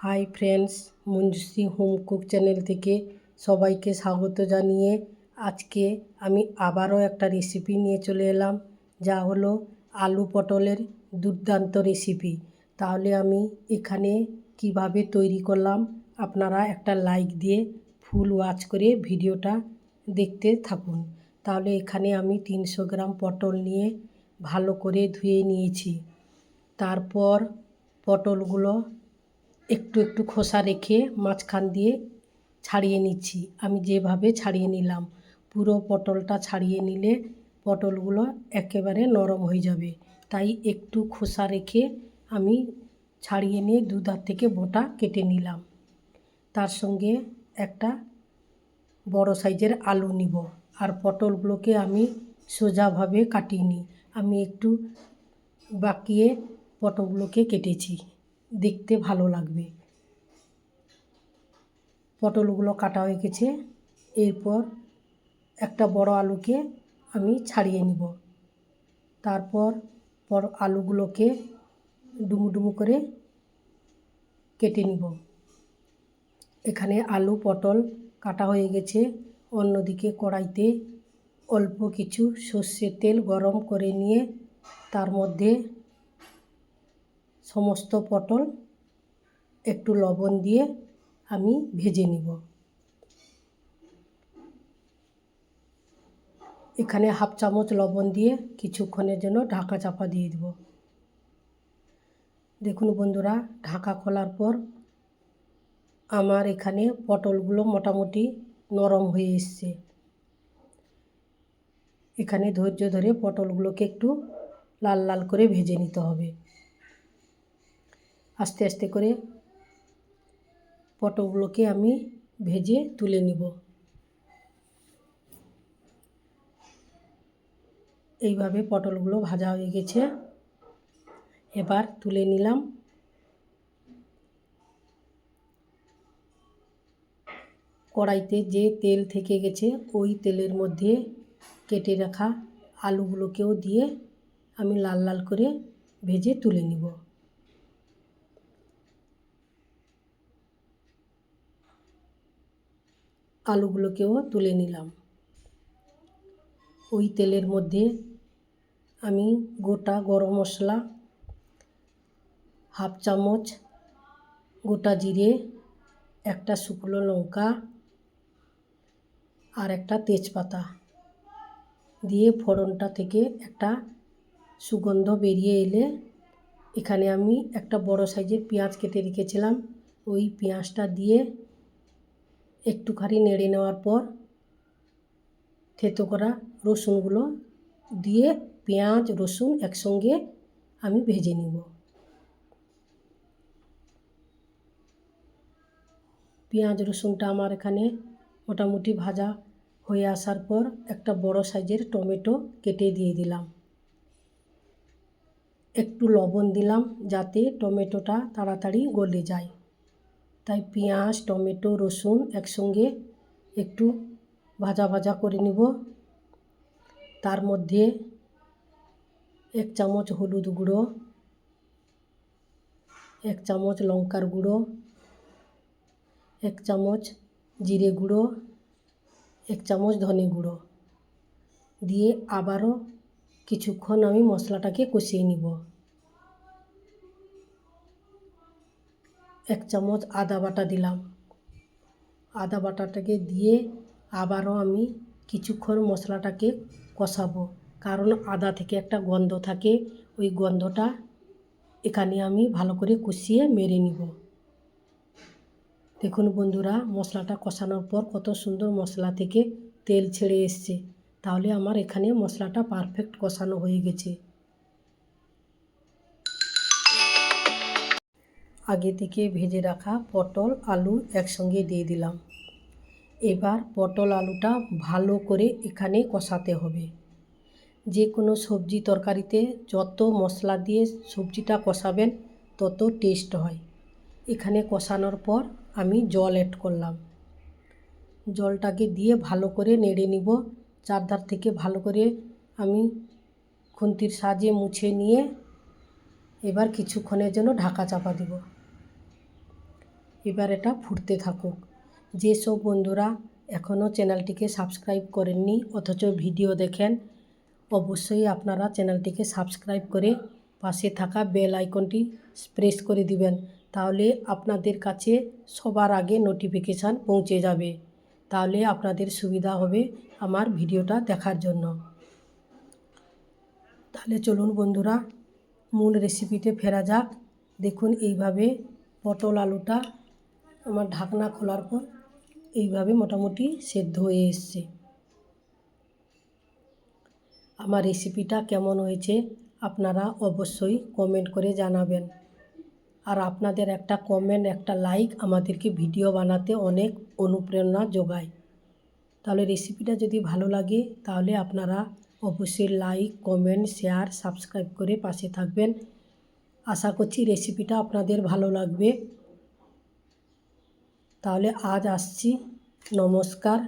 Hi friends Manjushree home cook channel থেকে সবাইকে স্বাগত জানিয়ে আজকে আমি আবারও একটা রেসিপি নিয়ে চলে এলাম। যা হলো আলু পটলের দুর্দান্ত রেসিপি তাহলে আমি এখানে কীভাবে তৈরি করলাম আপনারা একটা লাইক দিয়ে ফুল ওয়াচ করে ভিডিওটা দেখতে থাকুন। তাহলে এখানে আমি তিনশো গ্রাম পটল নিয়ে ভালো করে ধুয়ে নিয়েছি। তারপর পটলগুলো একটু একটু খোসা রেখে মাঝখান দিয়ে ছাড়িয়ে নিচ্ছি। আমি যেভাবে ছাড়িয়ে নিলাম, পুরো পটলটা ছাড়িয়ে নিলে পটলগুলো একেবারে নরম হয়ে যাবে। তাই একটু খোসা রেখে আমি ছাড়িয়ে নিয়ে দুধার থেকে বোটা কেটে নিলাম। তার সঙ্গে একটা বড় সাইজের আলু নিব। আর পটলগুলোকে আমি সোজাভাবে কাটিয়ে নিই। আমি একটু বাকিয়ে পটলগুলোকে কেটেছি। দেখতে ভালো লাগবে। পটলগুলো কাটা হয়ে গেছে। এরপর একটা বড় আলুকে আমি ছাড়িয়ে নিব। তারপর পর আলুগুলোকে ডুমু ডুমু করে কেটে নিব। এখানে আলু, পটল কাটা হয়ে গেছে। অন্যদিকে কড়াইতে অল্প কিছু সর্ষের তেল গরম করে নিয়ে তার মধ্যে সমস্ত পটল একটু লবণ দিয়ে আমি ভেজে নিব। এখানে হাফ চামচ লবণ দিয়ে কিছুক্ষণের জন্য ঢাকা চাপা দিয়ে দেব। দেখুন বন্ধুরা, ঢাকা খোলার পর আমার এখানে পটলগুলো মোটামুটি নরম হয়ে এসছে। এখানে ধৈর্য ধরে পটলগুলোকে একটু লাল লাল করে ভেজে নিতে হবে। আস্তে আস্তে করে পটলগুলোকে আমি ভেজে তুলে নিব। এইভাবে পটলগুলো ভাজা হয়ে গেছে। এবার তুলে নিলাম। কড়াইতে যে তেল থেকে গেছে, ওই তেলের মধ্যে কেটে রাখা আলুগুলোকেও দিয়ে আমি লাল লাল করে ভেজে তুলে নিব। আলুগুলোকেও তুলে নিলাম। ওই তেলের মধ্যে আমি গোটা গরম মশলা, হাফ চামচ গোটা জিরে, একটা শুকনো লঙ্কা আর একটা তেজপাতা দিয়ে ফোড়নটা থেকে একটা সুগন্ধ বেরিয়ে এলে এখানে আমি একটা বড় সাইজের পেঁয়াজ কেটে রেখেছিলাম। ওই পেঁয়াজটা দিয়ে একটুখানি নেড়ে নেওয়ার পর থেতো করা রসুনগুলো দিয়ে পেঁয়াজ, রসুন একসঙ্গে আমি ভেজে নিব। পেঁয়াজ, রসুনটা আমার এখানে মোটামুটি ভাজা হয়ে আসার পর একটা বড় সাইজের টমেটো কেটে দিয়ে দিলাম। একটু লবণ দিলাম যাতে টমেটোটা তাড়াতাড়ি গলে যায়। তাই পেঁয়াজ, টমেটো, রসুন একসঙ্গে একটু ভাজা ভাজা করে নিব। তার মধ্যে এক চামচ হলুদ গুঁড়ো, এক চামচ লঙ্কার গুঁড়ো, এক চামচ জিরে গুঁড়ো, এক চামচ ধনে গুঁড়ো দিয়ে আবারও কিছুক্ষণ আমি মশলাটাকে কষিয়ে নিব। এক চামচ আদা বাটা দিলাম। আদা বাটাটাকে দিয়ে আবারও আমি কিছুক্ষণ মশলাটাকে কষাবো। কারণ আদা থেকে একটা গন্ধ থাকে, ওই গন্ধটা এখানে আমি ভালো করে কষিয়ে মেরে নিব। দেখুন বন্ধুরা, মশলাটা কষানোর পর কত সুন্দর মশলা থেকে তেল ছেড়ে এসছে। তাহলে আমার এখানে মশলাটা পারফেক্ট কষানো হয়ে গেছে। আগে থেকে ভেজে রাখা পটল আলু একসঙ্গে দিয়ে দিলাম। এবার পটল আলুটা ভালো করে এখানে কষাতে হবে। যে কোনো সবজি তরকারিতে যত মশলা দিয়ে সবজিটা কষাবেন, তত টেস্ট হয়। এখানে কষানোর পর আমি জল অ্যাড করলাম। জলটাকে দিয়ে ভালো করে নেড়ে নিব। চারধার থেকে ভালো করে আমি খুন্তির সাহায্যে মুছে নিয়ে এবার কিছুক্ষণের জন্য ঢাকা চাপা দেব। এবার এটা ফুটতে থাকুক। যেসব বন্ধুরা এখনও চ্যানেলটিকে সাবস্ক্রাইব করেননি অথচ ভিডিও দেখেন, অবশ্যই আপনারা চ্যানেলটিকে সাবস্ক্রাইব করে পাশে থাকা বেল আইকনটি প্রেস করে দিবেন, তাহলে আপনাদের কাছে সবার আগে নোটিফিকেশান পৌঁছে যাবে। তাহলে আপনাদের সুবিধা হবে আমার ভিডিওটা দেখার জন্য। তাহলে চলুন বন্ধুরা, মূল রেসিপিতে ফেরা যাক। দেখুন এইভাবে পটল আলুটা আমার ঢাকনা খোলার পর এইভাবে মোটামুটি সেদ্ধ হয়ে এসছে। আমার রেসিপিটা কেমন হয়েছে আপনারা অবশ্যই কমেন্ট করে জানাবেন। আর আপনাদের একটা কমেন্ট একটা লাইক আমাদেরকে ভিডিও বানাতে অনেক অনুপ্রেরণা যোগায়। তাহলে রেসিপিটা যদি ভালো লাগে, তাহলে আপনারা অবশ্যই লাইক কমেন্ট শেয়ার সাবস্ক্রাইব করে পাশে থাকবেন। আশা করছি রেসিপিটা আপনাদের ভালো লাগবে। তাহলে আজ আসছি। নমস্কার।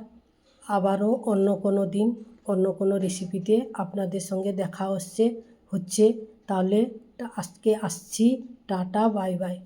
আবারও অন্য কোনো দিন, অন্য কোনো রেসিপিতে আপনাদের সঙ্গে দেখা হচ্ছে হচ্ছে। তাহলে আজকে আসছি। Tata, bye bye.